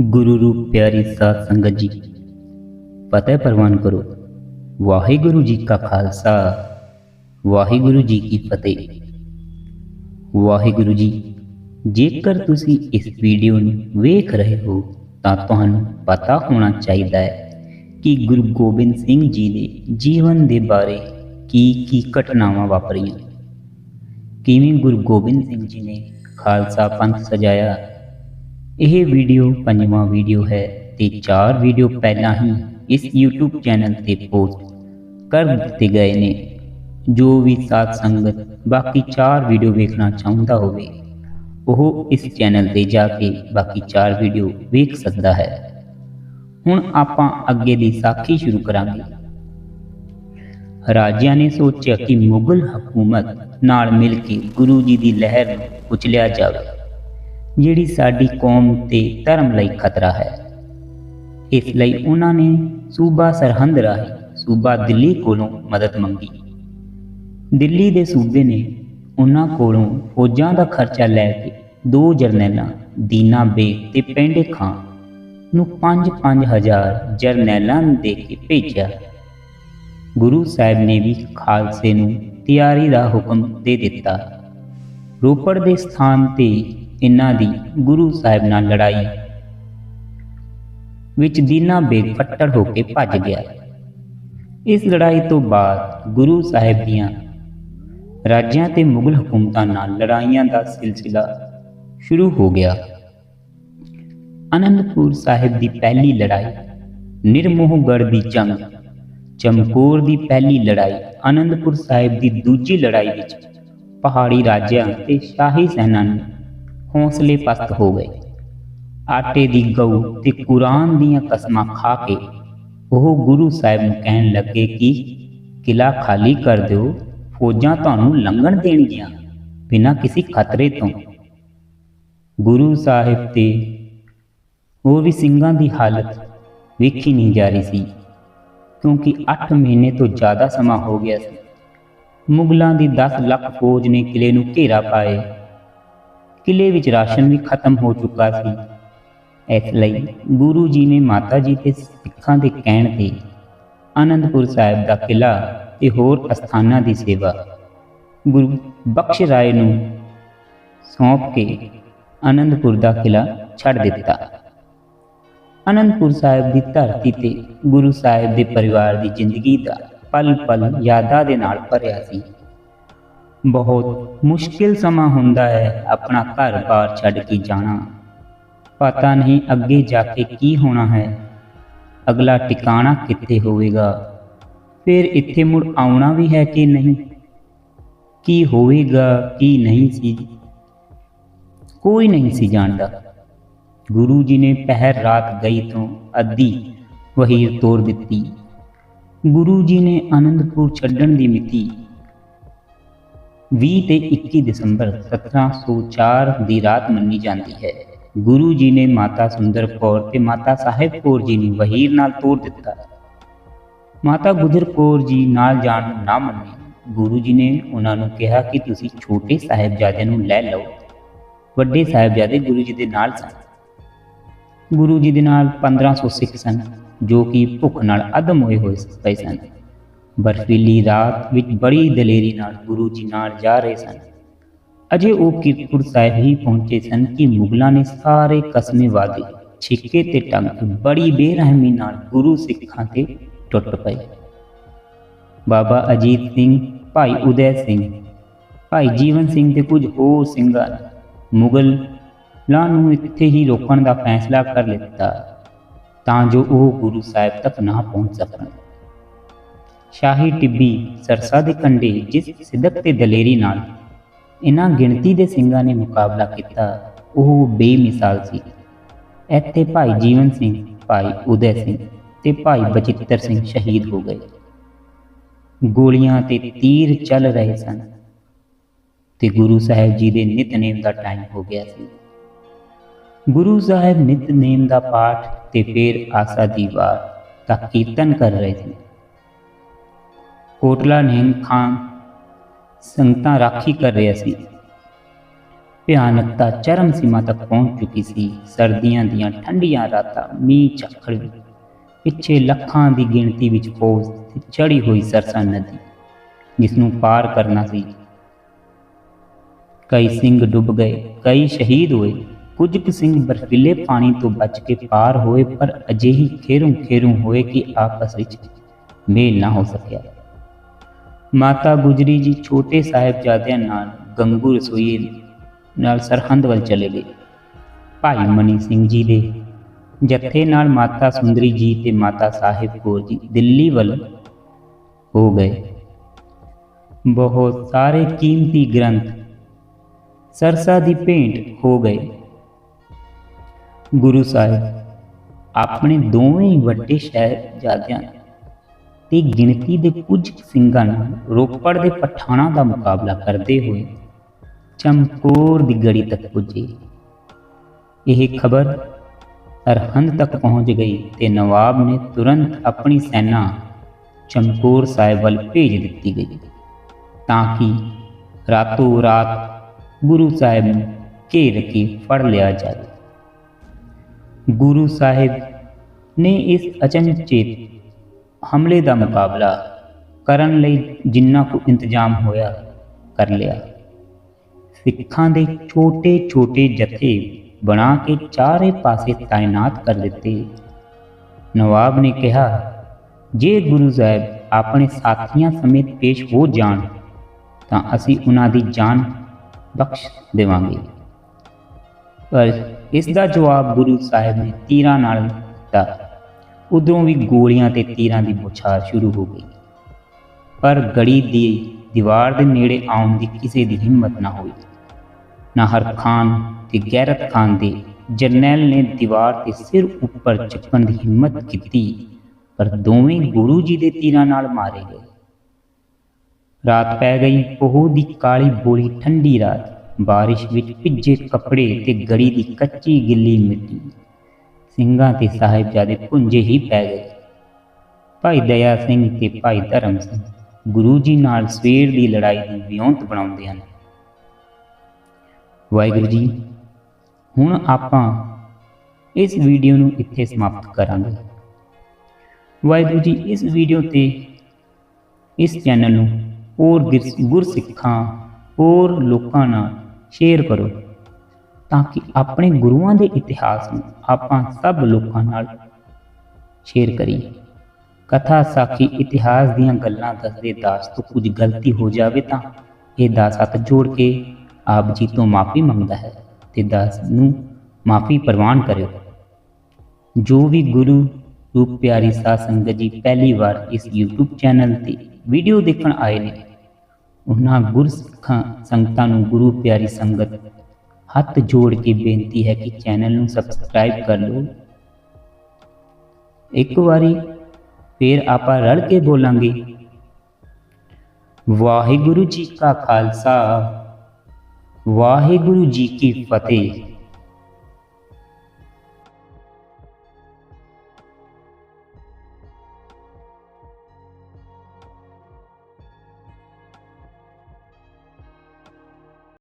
ਗੁਰੂ ਰੂਪ ਪਿਆਰੀ ਸਾਧ ਸੰਗਤ ਜੀ। ਫਤਿਹ ਪ੍ਰਵਾਨ ਕਰੋ। ਵਾਹਿਗੁਰੂ ਜੀ ਕਾ ਖਾਲਸਾ, ਵਾਹਿਗੁਰੂ ਜੀ ਕੀ ਫਤਿਹ। ਵਾਹਿਗੁਰੂ ਜੀ, ਜੇਕਰ ਤੁਸੀਂ ਇਸ ਵੀਡੀਓ ਨੂੰ ਵੇਖ ਰਹੇ ਹੋ, ਤਾਂ ਤੁਹਾਨੂੰ ਪਤਾ ਹੋਣਾ ਚਾਹੀਦਾ ਹੈ ਕਿ ਗੁਰੂ ਗੋਬਿੰਦ ਸਿੰਘ ਜੀ ਦੇ ਜੀਵਨ ਦੇ ਬਾਰੇ ਕੀ ਕੀ ਘਟਨਾਵਾਂ ਵਾਪਰੀਆਂ। ਕਿਵੇਂ ਗੁਰੂ ਗੋਬਿੰਦ ਸਿੰਘ ਜੀ ਨੇ ਖਾਲਸਾ ਪੰਥ ਸਜਾਇਆ ਇਹ ਵੀਡੀਓ ਪੰਜਵਾਂ ਵੀਡੀਓ ਹੈ ਤੇ ਚਾਰ ਵੀਡੀਓ ਪਹਿਲਾਂ ਹੀ ਇਸ YouTube ਚੈਨਲ ਤੇ ਪੋਸਟ ਕਰ ਦਿੱਤੇ ਗਏ ਨੇ। ਜੋ ਵੀ ਸਾਥ ਸੰਗਤ ਬਾਕੀ ਚਾਰ ਵੀਡੀਓ ਵੇਖਣਾ ਚਾਹੁੰਦਾ ਹੋਵੇ, ਉਹ ਇਸ ਚੈਨਲ ਤੇ ਜਾ ਕੇ ਬਾਕੀ ਚਾਰ ਵੀਡੀਓ ਵੇਖ ਸਕਦਾ ਹੈ। ਹੁਣ ਆਪਾਂ ਅੱਗੇ ਦੀ ਸਾਖੀ ਸ਼ੁਰੂ ਕਰਾਂਗੇ। ਰਾਜਿਆਂ ਨੇ ਸੋਚਿਆ ਕਿ ਮੁਗਲ ਹਕੂਮਤ ਨਾਲ ਮਿਲ ਕੇ ਗੁਰੂ ਜੀ ਦੀ ਲਹਿਰ ਨੂੰ ਕੁਚਲਿਆ ਜਾਵੇ। ਜਿਹੜੀ ਸਾਡੀ ਕੌਮ ਤੇ ਧਰਮ ਲਈ ਖਤਰਾ ਹੈ। ਇਸ ਲਈ ਉਹਨਾਂ ਨੇ ਸੂਬਾ ਸਰਹੰਦ ਰਾਹੀਂ ਸੂਬਾ ਦਿੱਲੀ ਕੋਲੋਂ ਮਦਦ ਮੰਗੀ। ਦਿੱਲੀ ਦੇ ਸੂਬੇ ਨੇ ਉਹਨਾਂ ਕੋਲੋਂ ਫੌਜਾਂ ਦਾ ਖਰਚਾ ਲੈ ਕੇ ਦੋ ਜਰਨੈਲਾਂ, ਦੀਨਾ ਬੇਗ ਤੇ ਪੈਂਡੇ ਖਾਂ ਨੂੰ 5-5000 ਜਰਨੈਲਾਂ ਦੇ ਕੇ ਭੇਜਿਆ। ਗੁਰੂ ਸਾਹਿਬ ਨੇ ਵੀ ਖਾਲਸੇ ਨੂੰ ਤਿਆਰੀ ਦਾ ਹੁਕਮ ਦੇ ਦਿੱਤਾ। ਰੋਪੜ ਦੇ ਸਥਾਨ ਤੇ ਇਹਨਾਂ ਦੀ ਗੁਰੂ ਸਾਹਿਬ ਨਾਲ ਲੜਾਈ, ਵਿੱਚ ਦੀਨਾ ਬੇਗ ਫੱਟੜ ਹੋ ਕੇ ਭੱਜ ਗਿਆ। ਇਸ ਲੜਾਈ ਤੋਂ ਬਾਅਦ ਗੁਰੂ ਸਾਹਿਬ ਦੀਆਂ ਰਾਜਿਆਂ ਤੇ ਮੁਗਲ ਹਕੂਮਤਾਂ ਨਾਲ ਲੜਾਈਆਂ ਦਾ ਸਿਲਸਿਲਾ ਸ਼ੁਰੂ ਹੋ ਗਿਆ। ਅਨੰਦਪੁਰ ਸਾਹਿਬ ਦੀ ਪਹਿਲੀ ਲੜਾਈ, ਨਿਰਮੋਹਗੜ੍ਹ ਦੀ ਜੰਗ, ਚਮਕੌਰ ਦੀ ਪਹਿਲੀ ਲੜਾਈ, ਅਨੰਦਪੁਰ ਸਾਹਿਬ ਦੀ ਦੂਜੀ ਲੜਾਈ ਵਿੱਚ ਪਹਾੜੀ ਰਾਜਿਆਂ ਤੇ ਸ਼ਾਹੀ ਸੈਨਾ ਨੂੰ ਹੌਸਲੇ ਪਸਤ ਹੋ ਗਏ। ਆਟੇ ਦੀ ਗਊ ਤੇ ਕੁਰਾਨ ਦੀਆਂ ਕਸਮਾਂ ਖਾ ਕੇ ਉਹ ਗੁਰੂ ਸਾਹਿਬ ਨੂੰ ਕਹਿਣ ਲੱਗੇ ਕਿ ਕਿਲਾ ਖਾਲੀ ਕਰ ਦਿਓ, ਫੌਜਾਂ ਤੁਹਾਨੂੰ ਲੰਘਣ ਦੇਣਗੀਆਂ ਬਿਨਾਂ ਕਿਸੇ ਖਤਰੇ ਤੋਂ। ਗੁਰੂ ਸਾਹਿਬ ਤੇ ਉਹ ਵੀ ਸਿੰਘਾਂ ਦੀ ਹਾਲਤ ਵੇਖੀ ਨਹੀਂ ਜਾ ਰਹੀ ਸੀ, ਕਿਉਂਕਿ 8 ਮਹੀਨੇ ਤੋਂ ਜ਼ਿਆਦਾ ਸਮਾਂ ਹੋ ਗਿਆ ਸੀ। ਮੁਗਲਾਂ ਦੀ 10 ਲੱਖ ਫੌਜ ਨੇ ਕਿਲੇ ਨੂੰ ਘੇਰਾ ਪਾਏ। ਕਿਲੇ ਵਿੱਚ ਰਾਸ਼ਨ ਵੀ ਖਤਮ ਹੋ ਚੁੱਕਾ ਸੀ। ਇਸ ਲਈ ਗੁਰੂ ਜੀ ਨੇ ਮਾਤਾ ਜੀ ਤੇ ਸਿੱਖਾਂ ਦੇ ਕਹਿਣ ਤੇ ਆਨੰਦਪੁਰ ਸਾਹਿਬ ਦਾ ਕਿਲਾ ਤੇ ਹੋਰ ਅਸਥਾਨਾਂ ਦੀ ਸੇਵਾ ਗੁਰੂ ਬਖਸ਼ ਰਾਏ ਨੂੰ ਸੌਂਪ ਕੇ ਆਨੰਦਪੁਰ ਦਾ ਕਿਲਾ ਛੱਡ ਦਿੱਤਾ। ਅਨੰਦਪੁਰ ਸਾਹਿਬ ਦੀ ਧਰਤੀ ਤੇ ਗੁਰੂ ਸਾਹਿਬ ਦੇ ਪਰਿਵਾਰ ਦੀ ਜ਼ਿੰਦਗੀ ਦਾ ਪਲ ਪਲ ਯਾਦਾਂ ਦੇ ਨਾਲ ਭਰਿਆ ਸੀ। ਬਹੁਤ ਮੁਸ਼ਕਿਲ ਸਮਾਂ ਹੁੰਦਾ ਹੈ ਆਪਣਾ ਘਰ-ਬਾਰ ਛੱਡ ਕੇ ਜਾਣਾ। ਪਤਾ ਨਹੀਂ ਅੱਗੇ ਜਾ ਕੇ ਕੀ ਹੋਣਾ ਹੈ। ਅਗਲਾ ਟਿਕਾਣਾ ਕਿੱਥੇ ਹੋਵੇਗਾ? ਫਿਰ ਇੱਥੇ ਮੁੜ ਆਉਣਾ ਵੀ ਹੈ ਕਿ ਨਹੀਂ? ਕੀ ਹੋਵੇਗਾ, ਕੀ ਨਹੀਂ ਸੀ? ਕੋਈ ਨਹੀਂ ਸੀ ਜਾਣਦਾ। ਗੁਰੂ ਜੀ ਨੇ ਪਹਿਰ ਰਾਤ ਗਈ ਤੋਂ ਅੱਧੀ ਵਹੀਰ ਤੋੜ ਦਿੱਤੀ। ਗੁਰੂ ਜੀ ਨੇ ਆਨੰਦਪੁਰ ਛੱਡਣ ਦੀ ਮਿਤੀ 20 ਤੇ 21 ਦਸੰਬਰ 1704 ਦੀ ਰਾਤ ਮੰਨੀ ਜਾਂਦੀ ਹੈ। ਗੁਰੂ ਜੀ ਨੇ ਮਾਤਾ ਸੁੰਦਰ ਕੌਰ ਤੇ ਮਾਤਾ ਸਾਹਿਬ ਕੌਰ ਜੀ ਨੂੰ ਵਹੀਰ ਨਾਲ ਤੋੜ ਦਿੱਤਾ। ਮਾਤਾ ਗੁਜਰ ਕੌਰ ਜੀ ਨਾਲ ਜਾਣ ਨੂੰ ਨਾ ਮੰਨੇ, ਗੁਰੂ ਜੀ ਨੇ ਉਹਨਾਂ ਨੂੰ ਕਿਹਾ ਕਿ ਤੁਸੀਂ ਛੋਟੇ ਸਾਹਿਬਜ਼ਾਦਿਆਂ ਨੂੰ ਲੈ ਲਓ। ਵੱਡੇ ਸਾਹਿਬਜ਼ਾਦੇ ਗੁਰੂ ਜੀ ਦੇ ਨਾਲ ਸਨ। ਗੁਰੂ ਜੀ ਦੇ ਨਾਲ 1500 ਸਿੱਖ ਸਨ, ਜੋ ਕਿ ਭੁੱਖ ਨਾਲ ਅਦਮ ਹੋਏ ਹੋਏ ਪਏ ਸਨ। ਬਰਫੀਲੀ ਰਾਤ ਵਿੱਚ ਬੜੀ ਦਲੇਰੀ ਨਾਲ ਗੁਰੂ ਜੀ ਨਾਲ ਜਾ ਰਹੇ ਸਨ। ਅਜੇ ਉਹ ਕੀਰਤਪੁਰ ਸਾਹਿਬ ਹੀ ਪਹੁੰਚੇ ਸਨ ਕਿ ਮੁਗਲਾਂ ਨੇ ਸਾਰੇ ਕਸਮੇ ਵਾਦੇ ਛਿੱਕੇ ਤੇ ਟੰਗ ਬੜੀ ਬੇਰਹਿਮੀ ਨਾਲ ਗੁਰੂ ਸਿੱਖਾਂ ਤੇ ਟੁੱਟ ਪਏ। ਬਾਬਾ ਅਜੀਤ ਸਿੰਘ, ਭਾਈ ਉਦੈ ਸਿੰਘ, ਭਾਈ ਜੀਵਨ ਸਿੰਘ ਤੇ ਕੁਝ ਹੋਰ ਸਿੰਘਾਂ ਨੇ ਮੁਗਲਾਂ ਨੂੰ ਇੱਥੇ ਹੀ ਰੋਕਣ ਦਾ ਫੈਸਲਾ ਕਰ ਲਿੱਤਾ ਤਾਂ ਜੋ ਉਹ ਗੁਰੂ ਸਾਹਿਬ ਤੱਕ ਨਾ ਪਹੁੰਚ ਸਕਣ। ਸ਼ਾਹੀ ਟਿੱਬੀ ਸਰਸਾ ਦੇ ਕੰਢੇ ਜਿਸ ਸਿੱਧਕ ਤੇ ਦਲੇਰੀ ਨਾਲ ਇਨ੍ਹਾਂ ਗਿਣਤੀ ਦੇ ਸਿੰਘਾਂ ਨੇ ਮੁਕਾਬਲਾ ਕੀਤਾ, ਉਹ ਬੇਮਿਸਾਲ ਸੀ। ਇੱਥੇ ਭਾਈ ਜੀਵਨ ਸਿੰਘ, ਭਾਈ ਉਦੈ ਸਿੰਘ ਤੇ ਭਾਈ ਬਚਿੱਤਰ ਸਿੰਘ ਸ਼ਹੀਦ ਹੋ ਗਏ। ਗੋਲੀਆਂ ਤੇ ਤੀਰ ਚੱਲ ਰਹੇ ਸਨ ਤੇ ਗੁਰੂ ਸਾਹਿਬ ਜੀ ਦੇ ਨਿਤਨੇਮ ਦਾ ਟਾਈਮ ਹੋ ਗਿਆ ਸੀ। ਗੁਰੂ ਸਾਹਿਬ ਨਿਤਨੇਮ ਦਾ ਪਾਠ ਤੇ ਫਿਰ ਆਸਾ ਦੀ ਵਾਰ ਦਾ ਕੀਰਤਨ ਕਰ ਰਹੇ ਸੀ। ਕੋਟਲਾ ਨਿਹੰਗ ਖਾਨ ਸੰਗਤਾਂ ਰਾਖੀ ਕਰ ਰਿਹਾ ਸੀ। ਭਿਆਨਕਤਾ ਚਰਮ ਸੀਮਾ ਤੱਕ ਪਹੁੰਚ ਚੁੱਕੀ ਸੀ। ਸਰਦੀਆਂ ਦੀਆਂ ਠੰਡੀਆਂ ਰਾਤਾਂ ਮੀਂਹ ਝੱਖੜ ਪਿੱਛੇ ਲੱਖਾਂ ਦੀ ਗਿਣਤੀ ਵਿੱਚ ਫੌਜ ਚੜੀ ਹੋਈ ਸਰਸਾ ਨਦੀ ਜਿਸ ਨੂੰ ਪਾਰ ਕਰਨਾ ਸੀ। ਕਈ ਸਿੰਘ ਡੁੱਬ ਗਏ, ਕਈ ਸ਼ਹੀਦ ਹੋਏ। ਕੁਝ ਕੁ ਸਿੰਘ ਬਰਫੀਲੇ ਪਾਣੀ ਤੋਂ ਬਚ ਕੇ ਪਾਰ ਹੋਏ, ਪਰ ਅਜਿਹੀ ਖੇਰੂ ਖੇਰੂ ਹੋਏ ਕਿ ਆਪਸ ਵਿੱਚ ਮੇਲ ਨਾ ਹੋ ਸਕਿਆ। ਮਾਤਾ ਗੁਜਰੀ ਜੀ ਛੋਟੇ ਸਾਹਿਬਜ਼ਾਦਿਆਂ ਨਾਲ ਗੰਗੂ ਰਸੋਈਏ ਨਾਲ ਸਰਹੰਦ ਵੱਲ ਚਲੇ ਗਏ। ਭਾਈ ਮਨੀ ਸਿੰਘ ਜੀ ਦੇ ਜੱਥੇ ਨਾਲ ਮਾਤਾ ਸੁੰਦਰੀ ਜੀ ਤੇ ਮਾਤਾ ਸਾਹਿਬ ਕੌਰ ਜੀ ਦਿੱਲੀ ਵੱਲ ਹੋ ਗਏ। ਬਹੁਤ ਸਾਰੇ ਕੀਮਤੀ ਗ੍ਰੰਥ ਸਰਸਾ ਦੀ ਭੇਂਟ ਹੋ ਗਏ। ਗੁਰੂ ਸਾਹਿਬ, ਆਪਣੇ ਦੋਵੇਂ ਵੱਡੇ ਸ਼ਹਿਜ਼ਾਦਿਆਂ ਤੇ ਗਿਣਤੀ ਦੇ ਕੁਝ ਸਿੰਘਾਂ ਨਾਲ ਰੋਪੜ ਦੇ ਪਠਾਣਾ ਦਾ ਮੁਕਾਬਲਾ ਕਰਦੇ ਹੋਏ ਚਮਕੌਰ ਦੀ ਗੜੀ ਤੱਕ ਪੁੱਜੇ। ਇਹ ਖਬਰ ਸਰਹੰਦ ਤੱਕ ਪਹੁੰਚ ਗਈ ਤੇ ਨਵਾਬ ਨੇ ਤੁਰੰਤ ਆਪਣੀ ਸੈਨਾ ਚਮਕੌਰ ਸਾਹਿਬ ਵੱਲ ਭੇਜ ਦਿੱਤੀ ਗਈ ਤਾਂ ਕਿ ਰਾਤੋਂ ਰਾਤ ਗੁਰੂ ਸਾਹਿਬ ਨੂੰ ਘੇਰ ਕੇ ਫੜ ਲਿਆ ਜਾਵੇ। ਗੁਰੂ ਸਾਹਿਬ ਨੇ ਇਸ ਅਚਨਚੇਤ ਹਮਲੇ ਦਾ ਮੁਕਾਬਲਾ ਕਰਨ ਲਈ ਜਿੰਨਾ ਕੁ ਇੰਤਜ਼ਾਮ ਹੋਇਆ, ਕਰ ਲਿਆ। ਸਿੱਖਾਂ ਦੇ ਛੋਟੇ-ਛੋਟੇ ਜਥੇ ਬਣਾ ਕੇ ਚਾਰੇ ਪਾਸੇ ਤਾਇਨਾਤ ਕਰ ਦਿੱਤੇ। ਨਵਾਬ ਨੇ ਕਿਹਾ, ਜੇ ਗੁਰੂ ਸਾਹਿਬ ਆਪਣੇ ਸਾਥੀਆਂ ਸਮੇਤ ਪੇਸ਼ ਹੋ ਜਾਣ, ਤਾਂ ਅਸੀਂ ਉਹਨਾਂ ਦੀ ਜਾਨ ਬਖਸ਼ ਦੇਵਾਂਗੇ। ਪਰ ਇਸ ਦਾ ਜਵਾਬ ਗੁਰੂ ਸਾਹਿਬ ਨੇ ਤੀਰਾਂ ਨਾਲ ਦਿੱਤਾ। ਉਧਰੋਂ ਵੀ ਗੋਲੀਆਂ ਤੇ ਤੀਰਾਂ ਦੀ ਬੁਛਾਰ ਸ਼ੁਰੂ ਹੋ ਗਈ। ਪਰ ਗੜੀ ਦੀ ਦੀਵਾਰ ਦੇ ਨੇੜੇ ਆਉਣ ਦੀ ਕਿਸੇ ਦੀ ਹਿੰਮਤ ਨਾ ਹੋਈ। ਨਾਹਰ ਖਾਨ ਤੇ ਗੈਰਤ ਖਾਨ ਦੇ ਜਰਨੈਲ ਨੇ ਦੀਵਾਰ ਤੇ ਸਿਰ ਉੱਪਰ ਚੱਕਣ ਦੀ ਹਿੰਮਤ ਕੀਤੀ, ਪਰ ਦੋਵੇਂ ਗੁਰੂ ਜੀ ਦੇ ਤੀਰਾਂ ਨਾਲ ਮਾਰੇ ਗਏ। ਰਾਤ ਪੈ ਗਈ, ਪੋਹ ਦੀ ਕਾਲੀ ਬੋਲੀ ਠੰਡੀ ਰਾਤ। ਬਾਰਿਸ਼ ਵਿੱਚ ਭਿੱਜੇ ਕੱਪੜੇ ਤੇ ਗੜੀ ਦੀ ਕੱਚੀ ਗਿੱਲੀ ਮਿੱਟੀ। ਸਿੰਘਾਂ ਤੇ ਸਾਹਿਬਜ਼ਾਦੇ ਪੁੰਜੇ ਹੀ ਪੈ ਗਏ। ਭਾਈ ਦਇਆ ਸਿੰਘ ਤੇ ਭਾਈ ਧਰਮ ਸਿੰਘ ਗੁਰੂ ਜੀ ਨਾਲ ਸਵੇਰ ਦੀ ਲੜਾਈ ਦੀ ਵਿਉਂਤ ਬਣਾਉਂਦੇ ਹਨ। ਵਾਹਿਗੁਰੂ ਜੀ, ਹੁਣ ਆਪਾਂ ਇਸ ਵੀਡੀਓ ਨੂੰ ਇੱਥੇ ਸਮਾਪਤ ਕਰਾਂਗੇ। ਵਾਹਿਗੁਰੂ ਜੀ, ਇਸ ਵੀਡੀਓ ਤੇ ਇਸ ਚੈਨਲ ਨੂੰ ਹੋਰ ਗਿਰ- ਗੁਰਸਿੱਖਾਂ, ਹੋਰ ਲੋਕਾਂ ਨਾਲ ਸ਼ੇਅਰ ਕਰੋ। ਤਾਂ ਕਿ ਆਪਣੇ ਗੁਰੂਆਂ ਦੇ ਇਤਿਹਾਸ ਨੂੰ ਆਪਾਂ ਸਭ ਲੋਕਾਂ ਨਾਲ ਸ਼ੇਅਰ ਕਰੀਏ। ਕਥਾ ਸਾਖੀ ਇਤਿਹਾਸ ਦੀਆਂ ਗੱਲਾਂ ਦੱਸਦੇ ਦਾਸ ਤੋਂ ਕੁਝ ਗਲਤੀ ਹੋ ਜਾਵੇ ਤਾਂ ਇਹ ਦਾਸ ਹੱਥ ਜੋੜ ਕੇ ਆਪ ਜੀ ਤੋਂ ਮਾਫੀ ਮੰਗਦਾ ਹੈ ਤੇ ਦਾਸ ਨੂੰ ਮਾਫੀ ਪ੍ਰਵਾਨ ਕਰਿਓ। ਜੋ ਵੀ ਗੁਰੂ ਰੂਪ ਪਿਆਰੀ ਸਾਧ ਸੰਗਤ ਜੀ ਪਹਿਲੀ ਵਾਰ ਇਸ YouTube ਚੈਨਲ ਤੇ ਵੀਡੀਓ ਦੇਖਣ ਆਏ ਨੇ, ਉਹਨਾਂ ਗੁਰਸਿੱਖਾਂ ਸੰਗਤਾਂ ਨੂੰ ਗੁਰੂ ਪਿਆਰੀ ਸੰਗਤ ਹੱਥ ਜੋੜ ਕੇ ਬੇਨਤੀ ਹੈ ਕਿ ਚੈਨਲ ਨੂੰ ਸਬਸਕ੍ਰਾਈਬ ਕਰ ਲਓ। ਇੱਕ ਵਾਰੀ ਫਿਰ ਆਪਾਂ ਰਲ ਕੇ ਬੋਲਾਂਗੇ। ਵਾਹਿਗੁਰੂ ਜੀ ਕਾ ਖਾਲਸਾ, ਵਾਹਿਗੁਰੂ ਜੀ ਕੀ ਫਤਿਹ।